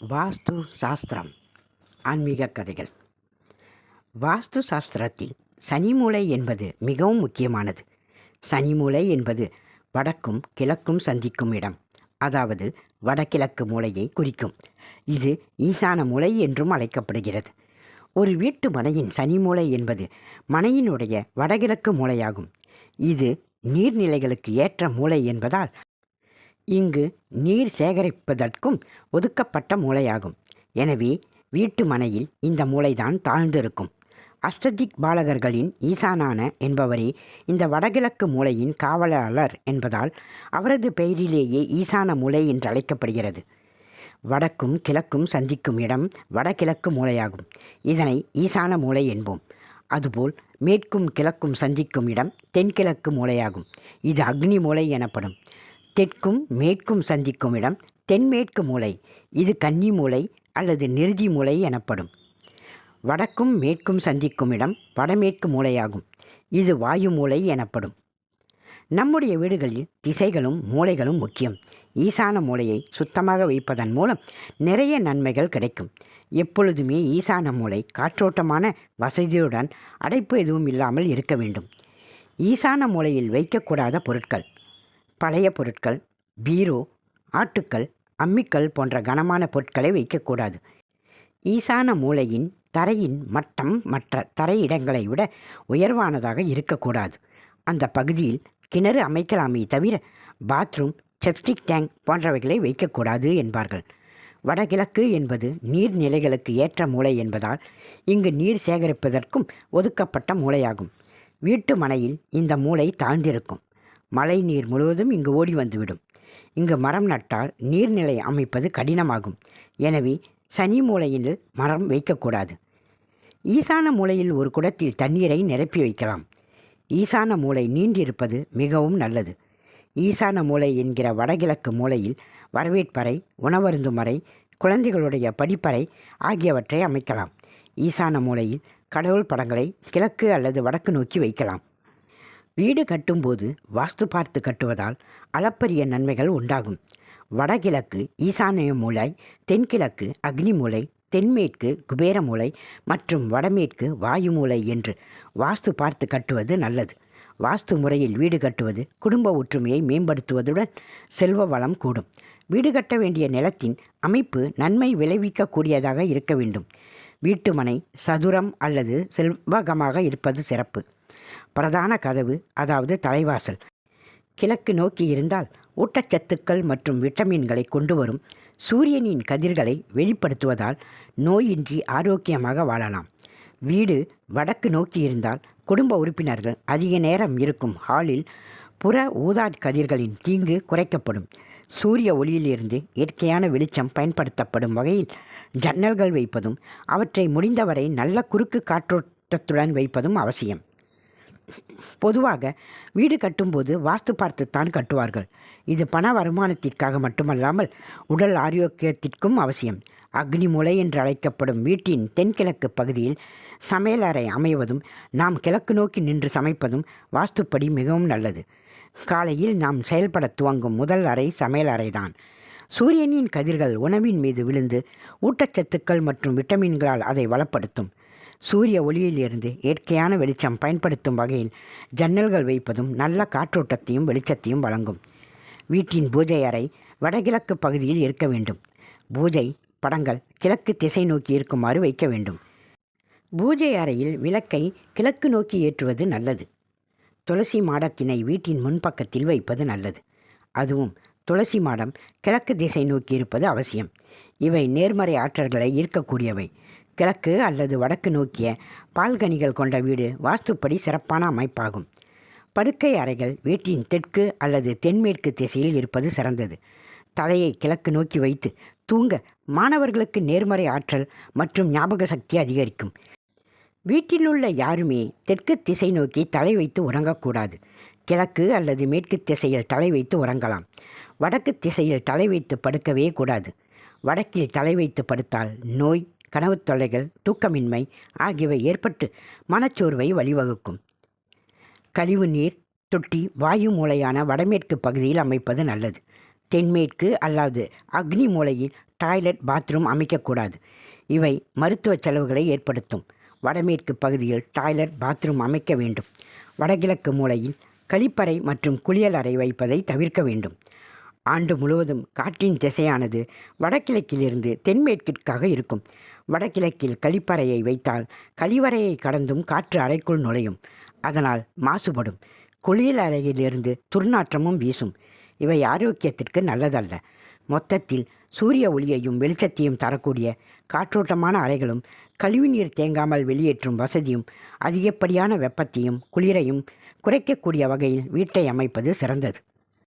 வாஸ்து சாஸ்திரம் ஆன்மீக கதைகள். வாஸ்து சாஸ்திரத்தில் சனி மூலை என்பது மிகவும் முக்கியமானது. சனி மூலை என்பது வடக்கும் கிழக்கும் சந்திக்கும் இடம் அதாவது வடகிழக்கு மூலையை குறிக்கும். இது ஈசான மூலை என்றும் அழைக்கப்படுகிறது. ஒரு வீட்டு மனையின் சனி மூலை என்பது மனையினுடைய வடகிழக்கு மூலையாகும் இது நீர்நிலைகளுக்கு ஏற்ற மூலை என்பதால் இங்கு நீர் சேகரிப்பதற்கும் ஒதுக்கப்பட்ட மூலையாகும் எனவே வீட்டு மனையில் இந்த மூளைதான் தாழ்ந்திருக்கும். அஷ்டதிக் பாலகர்களின் ஈசானான என்பவரே இந்த வடகிழக்கு மூலையின் காவலாளர் என்பதால் அவரது பெயரிலேயே ஈசான மூலை என்று அழைக்கப்படுகிறது. வடக்கும் கிழக்கும் சந்திக்கும் இடம் வடகிழக்கு மூலையாகும் இதனை ஈசான மூலை என்போம். அதுபோல் மேற்கும் கிழக்கும் சந்திக்கும் இடம் தென்கிழக்கு மூலையாகும் இது அக்னி மூலை எனப்படும். தெற்கும் மேற்கும் சந்திக்கும் இடம் தென்மேற்கு மூலை. இது கன்னி மூலை அல்லது நிறுதி மூலை எனப்படும். வடக்கும் மேற்கும் சந்திக்கும் இடம் வடமேற்கு மூலையாகும். இது வாயு மூலை எனப்படும். நம்முடைய வீடுகளில் திசைகளும் மூளைகளும் முக்கியம். ஈசான மூலையை சுத்தமாக வைப்பதன் மூலம் நிறைய நன்மைகள் கிடைக்கும். எப்பொழுதுமே ஈசான மூலை காற்றோட்டமான வசதியுடன் அடைப்பு எதுவும் இல்லாமல் இருக்க வேண்டும். ஈசான மூலையில் வைக்கக்கூடாத பொருட்கள். பழைய பொருட்கள் பீரோ ஆட்டுக்கள் அம்மிக்கல் போன்ற கனமான பொருட்களை வைக்கக்கூடாது. ஈசான மூலையின் தரையின் மட்டம் மற்ற தரையிடங்களை விட உயர்வானதாக இருக்கக்கூடாது. அந்த பகுதியில் கிணறு அமைக்கலாமே தவிர பாத்ரூம் செப்டிக் டேங்க் போன்றவைகளை வைக்கக்கூடாது என்பார்கள். வடகிழக்கு என்பது நீர்நிலைகளுக்கு ஏற்ற மூலை என்பதால் இங்கு நீர் சேகரிப்பதற்கும் ஒதுக்கப்பட்ட மூலையாகும். வீட்டு மனையில் இந்த மூளை தாழ்ந்திருக்கும். மழை நீர் முழுவதும் இங்கு ஓடி வந்துவிடும். இங்கு மரம் நட்டால் நீர்நிலை அமைப்பது கடினமாகும். எனவே சனி மூலையில் மரம் வைக்கக்கூடாது. ஈசான மூலையில் ஒரு குடத்தில் தண்ணீரை நிரப்பி வைக்கலாம். ஈசான மூலை நீண்டிருப்பது மிகவும் நல்லது. ஈசான மூலை என்கிற வடகிழக்கு மூலையில் வரவேற்பறை உணவருந்தும் அறை குழந்தைகளுடைய படிப்பறை ஆகியவற்றை அமைக்கலாம். ஈசான மூலையில் கடவுள் படங்களை கிழக்கு அல்லது வடக்கு நோக்கி வைக்கலாம். வீடு கட்டும்போது வாஸ்து பார்த்து கட்டுவதால் அளப்பரிய நன்மைகள் உண்டாகும். வடகிழக்கு ஈசானிய மூலை தென்கிழக்கு அக்னி மூலை தென்மேற்கு குபேர மூலை மற்றும் வடமேற்கு வாயு மூலை என்று வாஸ்து பார்த்து கட்டுவது நல்லது. வாஸ்து முறையில் வீடு கட்டுவது குடும்ப ஒற்றுமையை மேம்படுத்துவதுடன் செல்வ வளம் கூடும். வீடு கட்ட வேண்டிய நிலத்தின் அமைப்பு நன்மை விளைவிக்கக்கூடியதாக இருக்க வேண்டும். வீட்டுமனை சதுரம் அல்லது செல்வகமாக இருப்பது சிறப்பு. பிரதான கதவு அதாவது தலைவாசல். கிழக்கு நோக்கி இருந்தால் ஊட்டச்சத்துக்கள் மற்றும் விட்டமின்களை கொண்டு வரும். சூரியனின் கதிர்களை வெளிப்படுத்துவதால் நோயின்றி ஆரோக்கியமாக வாழலாம். வீடு வடக்கு நோக்கி இருந்தால் குடும்ப உறுப்பினர்கள் அதிக நேரம் இருக்கும் ஹாலில் புற ஊதாட்கதிர்களின் தீங்கு குறைக்கப்படும். சூரிய ஒளியிலிருந்து இயற்கையான வெளிச்சம் பயன்படுத்தப்படும் வகையில் ஜன்னல்கள் வைப்பதும் அவற்றை முடிந்தவரை நல்ல குறுக்கு காற்றோட்டத்துடன் வைப்பதும் அவசியம். பொதுவாக வீடு கட்டும்போது வாஸ்து பார்த்துத்தான் கட்டுவார்கள். இது பண வருமானத்திற்காக மட்டுமல்லாமல் உடல் ஆரோக்கியத்திற்கும் அவசியம். அக்னிமூலை என்று அழைக்கப்படும் வீட்டின் தென்கிழக்கு பகுதியில் சமையலறை அமைவதும் நாம் கிழக்கு நோக்கி நின்று சமைப்பதும் வாஸ்துப்படி மிகவும் நல்லது. காலையில் நாம் செயல்பட துவங்கும் முதல் அறை சமையல் அறைதான். சூரியனின் கதிர்கள் உணவின் மீது விழுந்து ஊட்டச்சத்துக்கள் மற்றும் விட்டமின்களால் அதை வளப்படுத்தும். சூரிய ஒளியிலிருந்து இயற்கையான வெளிச்சம் பயன்படுத்தும் வகையில் ஜன்னல்கள் வைப்பதும் நல்ல காற்றோட்டத்தையும் வெளிச்சத்தையும் வழங்கும். வீட்டின் பூஜை அறை வடகிழக்கு பகுதியில் இருக்க வேண்டும். பூஜை படங்கள் கிழக்கு திசை நோக்கி இருக்குமாறு வைக்க வேண்டும். பூஜை அறையில் விளக்கை கிழக்கு நோக்கி ஏற்றுவது நல்லது. துளசி மாடத்தினை வீட்டின் முன்பக்கத்தில் வைப்பது நல்லது. அதுவும் துளசி மாடம் கிழக்கு திசை நோக்கி இருப்பது அவசியம். இவை நேர்மறை ஆற்றல்களை ஈர்க்கக்கூடியவை. கிழக்கு அல்லது வடக்கு நோக்கிய பால்கனிகள் கொண்ட வீடு வாஸ்துப்படி சிறப்பான அமைப்பாகும். படுக்கை அறைகள் வீட்டின் தெற்கு அல்லது தென்மேற்கு திசையில் இருப்பது சிறந்தது. தலையை கிழக்கு நோக்கி வைத்து தூங்க மாணவர்களுக்கு நேர்மறை ஆற்றல் மற்றும் ஞாபக சக்தி அதிகரிக்கும். வீட்டிலுள்ள யாருமே தெற்கு திசை நோக்கி தலை வைத்து உறங்கக்கூடாது. கிழக்கு அல்லது மேற்கு திசையில் தலை வைத்து உறங்கலாம். வடக்கு திசையில் தலை வைத்து படுக்கவே கூடாது. வடக்கில் தலை வைத்து படுத்தால் நோய் கனவு தொல்லைகள் தூக்கமின்மை ஆகியவை ஏற்பட்டு மனச்சோர்வை வழிவகுக்கும். கழிவு நீர் தொட்டி வாயு மூலையான வடமேற்கு பகுதியில் அமைப்பது நல்லது. தென்மேற்கு அல்லாது அக்னி மூலையில் டாய்லெட் பாத்ரூம் அமைக்கக்கூடாது. இவை மருத்துவ செலவுகளை ஏற்படுத்தும். வடமேற்கு பகுதியில் டாய்லெட் பாத்ரூம் அமைக்க வேண்டும். வடகிழக்கு மூலையில் கழிப்பறை மற்றும் குளியல் அறை வைப்பதை தவிர்க்க வேண்டும். ஆண்டு முழுவதும் காற்றின் திசையானது வடகிழக்கிலிருந்து தென்மேற்கிற்காக இருக்கும். வடகிழக்கில் கழிப்பறையை வைத்தால் கழிவறையை கடந்தும் காற்று அறைக்குள் நுழையும். அதனால் மாசுபடும். குளியல் அறையிலிருந்து துர்நாற்றமும் வீசும். இவை ஆரோக்கியத்திற்கு நல்லதல்ல. மொத்தத்தில் சூரிய ஒளியையும் வெளிச்சத்தையும் தரக்கூடிய காற்றோட்டமான அறைகளும் கழிவுநீர் தேங்காமல் வெளியேற்றும் வசதியும் அதிகப்படியான வெப்பத்தையும் குளிரையும் குறைக்கக்கூடிய வகையில் வீட்டை அமைப்பது சிறந்தது.